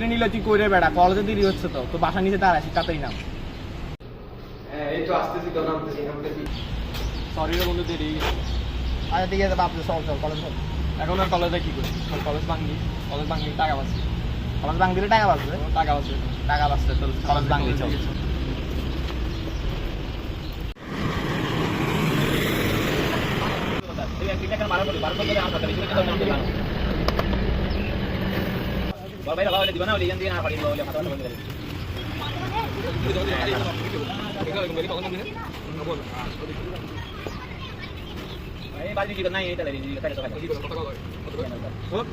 নিলে তুই করে বেড়া কলেজে দেরি হচ্ছে তো তো বাসা নিচে দাঁড়াচ্ছি তাতেই নাম। এই তো আসতেছি তো নামতেছি নামতেছি সরি রে বন্ধু দেরি আচ্ছা ঠিক আছে বাপ চল চল কলেজ চল। এখন আর কলেজে কি করি কলেজ ভাঙলি কলেজ ভাঙলি টাকা পাচ্ছি কলেজ ভাঙ দিলে টাকা বাঁচবে? টাকা পাচ্ছি টাকা বাঁচবে তোর কলেজ ভাঙলি চল। ওকে ভাই কিরে Bapak kalau ada di mana udah ganti nah kalau di bawah lihat teman-teman tadi. Ini balik juga naik tadi di kata kata. Hop.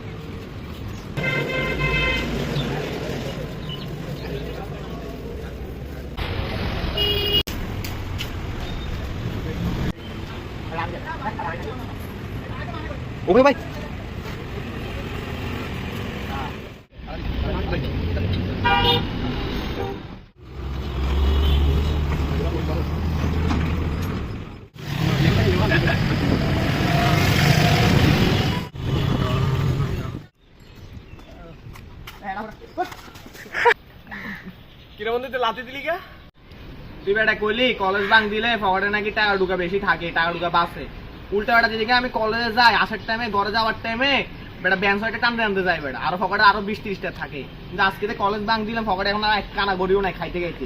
Ủa bay bay বন্ধু তুই দিলি কে? তুই বেটা কইলি কলেজ বাং দিলে পকেটে নাকি টাকা ঢুকা বেশি থাকে, টাকা ঢুকা বাসে। উল্টা বেটা যেদিকে আমি কলেজে যাই, আসার টাইমে ঘরে যাওয়ার টাইমে বেটা ব্যান্স সাইডে টানতে টানতে যাই বেটা। আরও পকেটে আরও বিশ ত্রিশটা থাকে। কিন্তু আজকে কলেজ বাং দিলাম, পকেটে এখন আর এক কানা গড়িও নাই খাইতে খাইতে।